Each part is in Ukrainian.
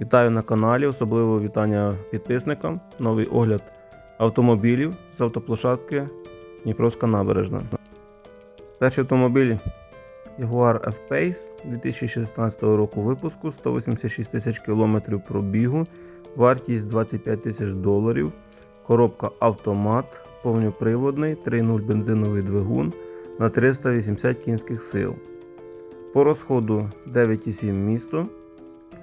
Вітаю на каналі, особливо вітання підписникам. Новий огляд автомобілів з автоплощадки Дніпровська набережна. Перший автомобіль Jaguar F-Pace 2016 року випуску, 186 тисяч кілометрів пробігу, вартість 25 тисяч доларів, коробка автомат, повноприводний, 3.0 бензиновий двигун на 380 кінських сил. По розходу 9,7 місто.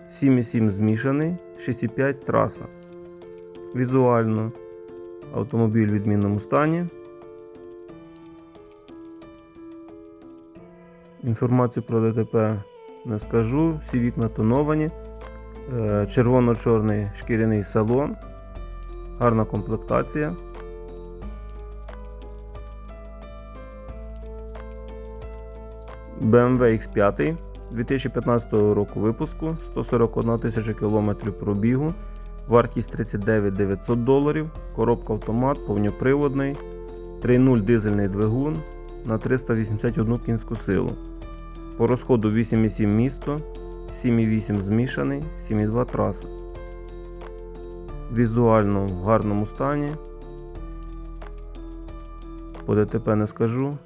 7,7 змішаний, 6,5 траса. Візуально автомобіль в відмінному стані. Інформацію про ДТП не скажу. Всі вікна тоновані. Е, Червоно-чорний шкіряний салон. Гарна комплектація. BMW X5 2015 року випуску, 141 тисяча кілометрів пробігу, вартість 39 900 доларів, коробка автомат, повноприводний, 3.0 дизельний двигун на 381 кінську силу. По розходу 8,7 місто, 7,8 змішаний, 7,2 траса. Візуально в гарному стані. По ДТП не скажу.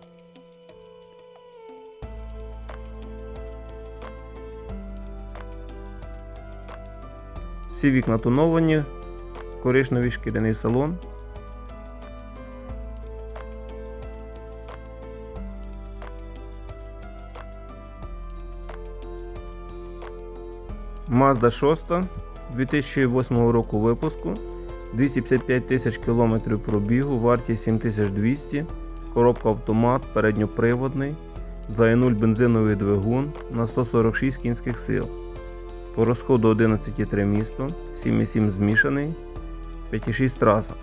Всі вікна тоновані, коричневий шкіряний салон. Mazda 6 2008 року випуску, 255 тисяч кілометрів пробігу, вартість 7200, коробка автомат, передньоприводний, 2.0 бензиновий двигун на 146 кінських сил. По розходу 11,3 місто, 7,7 змішаний, 5,6 траса.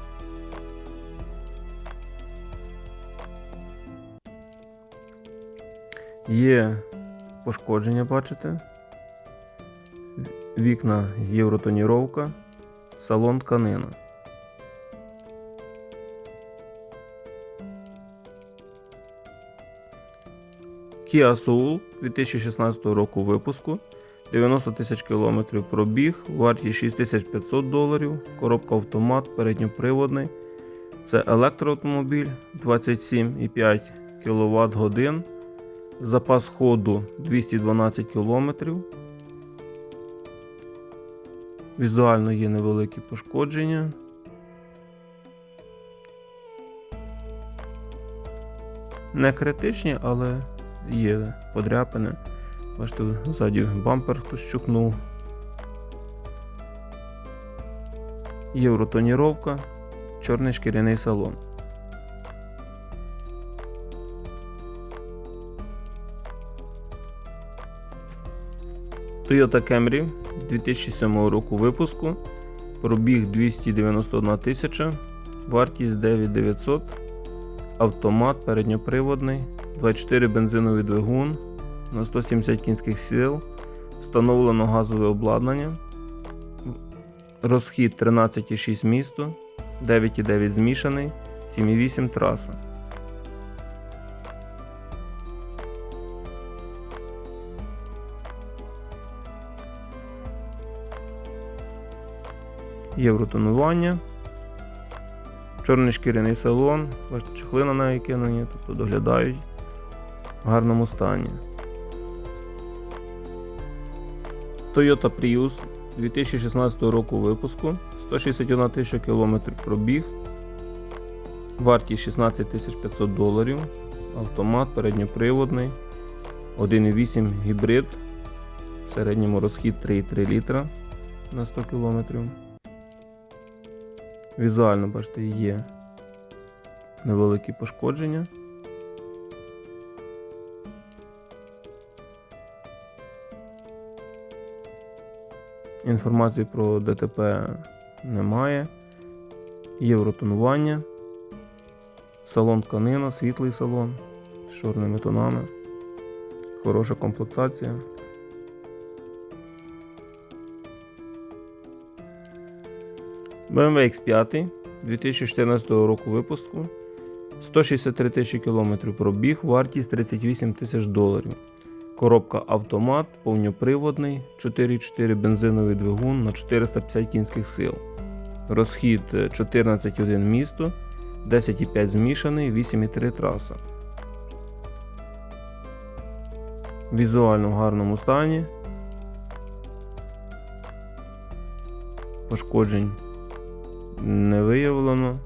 Є пошкодження, бачите? Вікна євротоніровка, салон тканина. Kia Soul 2016 року випуску. 90 тисяч кілометрів пробіг, вартість 6500 доларів, коробка автомат, передньоприводний. Це електроавтомобіль 27,5 кВт годин, запас ходу 212 км. Візуально є невеликі пошкодження. Не критичні, але є подряпини. Бачите, ззаді бампер хтось чухнув. Євротоніровка, чорний шкіряний салон. Toyota Camry 2007 року випуску. Пробіг 291 тисяча, вартість 9900, автомат передньоприводний, 24 бензиновий двигун на 170 кінських сил, встановлено газове обладнання, розхід 13,6 місто, 9,9 змішаний, 7,8 траса. Євротонування. Чорний шкіряний салон, чехлина на викинені, тобто доглядають в гарному стані. Toyota Prius 2016 року випуску, 161 тисяча кілометрів пробіг, вартість 16 500 доларів, автомат передньоприводний, 1,8 гібрид, в середньому розхід 3,3 літра на 100 км. Візуально, бачите, є невеликі пошкодження. Інформації про ДТП немає. Євротонування. Салон тканина, світлий салон з чорними тонами. Хороша комплектація. BMW X5 2014 року випуску. 163 тисячі кілометрів пробіг, вартість 38 тисяч доларів. Коробка автомат, повноприводний, 4,4 бензиновий двигун на 450 кінських сил. Розхід е, 14,1 місто, 10,5 змішаний, 8,3 траса. Візуально в гарному стані. Пошкоджень не виявлено.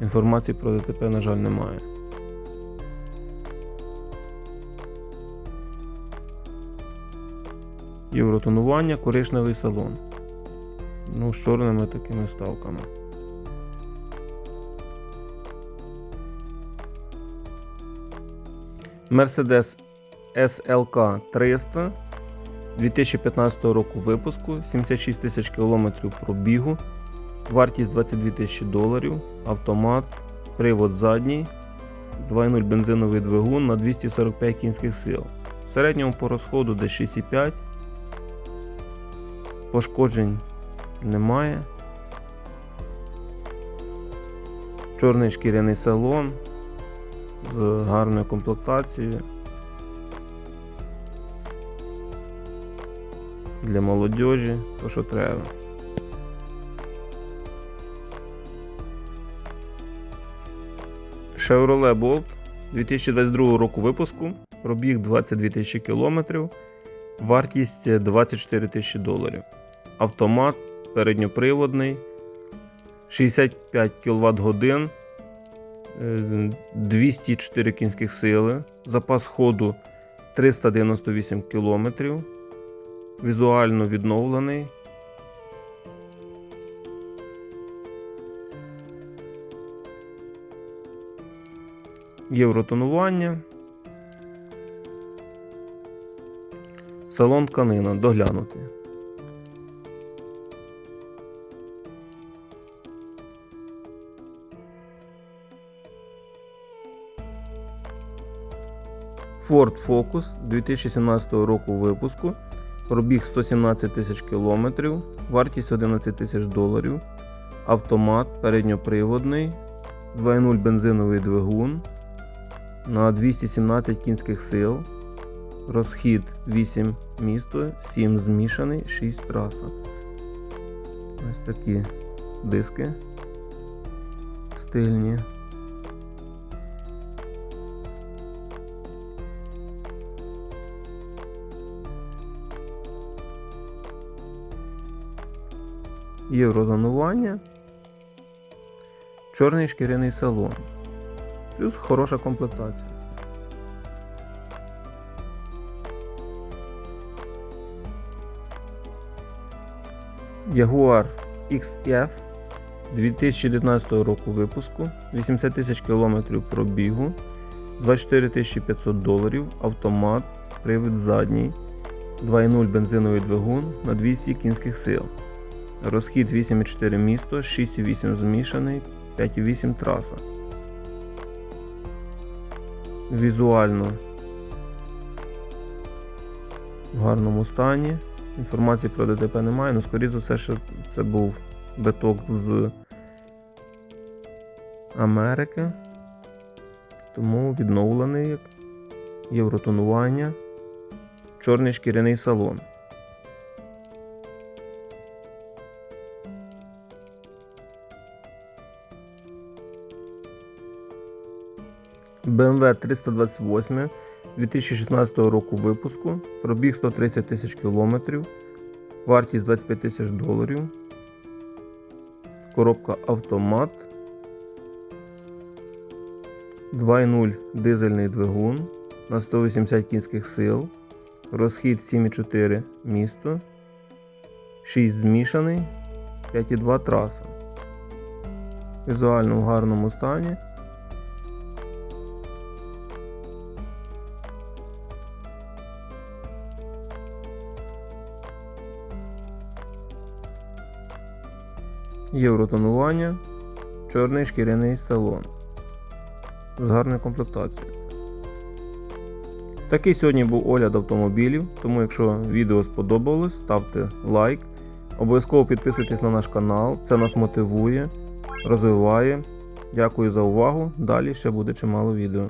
Інформації про ДТП, на жаль, немає. Євротонування, коричневий салон. Ну, з чорними такими вставками. Mercedes SLK 300 2015 року випуску, 76 тисяч кілометрів пробігу, вартість 22 тисячі доларів, автомат, привод задній, 2.0 бензиновий двигун на 245 кінських сил. В середньому по розходу десь 6,5. Пошкоджень немає. Чорний шкіряний салон з гарною комплектацією. Для молодіжі, то що треба. Chevrolet Bolt 2022 року випуску, пробіг 22 тисячі кілометрів, вартість 24 тисячі доларів. Автомат передньоприводний, 65 кВт годин, 204 кінських сили, запас ходу 398 км, візуально відновлений. Євротонування. Салон тканина доглянути. Ford Focus 2017 року випуску. Пробіг 117 тисяч кілометрів, вартість 11 тисяч доларів. Автомат передньоприводний, 2.0 бензиновий двигун на 217 кінських сил. Розхід 8 місто, 7 змішаний, 6 траса. Ось такі диски стильні. Єврозонування. Чорний шкіряний салон. Плюс хороша комплектація. Jaguar XF 2019 року випуску, 80 тисяч кілометрів пробігу, 24 500 доларів, автомат, привід задній, 2.0 бензиновий двигун на 200 кінських сил. Розхід 8,4 місто, 6,8 змішаний, 5,8 траса. Візуально в гарному стані. Інформації про ДТП немає, але скоріше за все, що це був биток з Америки. Тому відновлений євротонування, чорний шкіряний салон. BMW 328 2016 року випуску, пробіг 130 тисяч кілометрів, вартість 25 тисяч доларів, коробка автомат, 2.0 дизельний двигун на 180 кінських сил, розхід 7,4 місто, 6 змішаний, 5,2 траса. Візуально в гарному стані. Євротонування, чорний шкіряний салон з гарною комплектацією. Такий сьогодні був огляд автомобілів, тому якщо відео сподобалось, ставте лайк. Обов'язково підписуйтесь на наш канал, це нас мотивує, розвиває. Дякую за увагу. Далі ще буде чимало відео.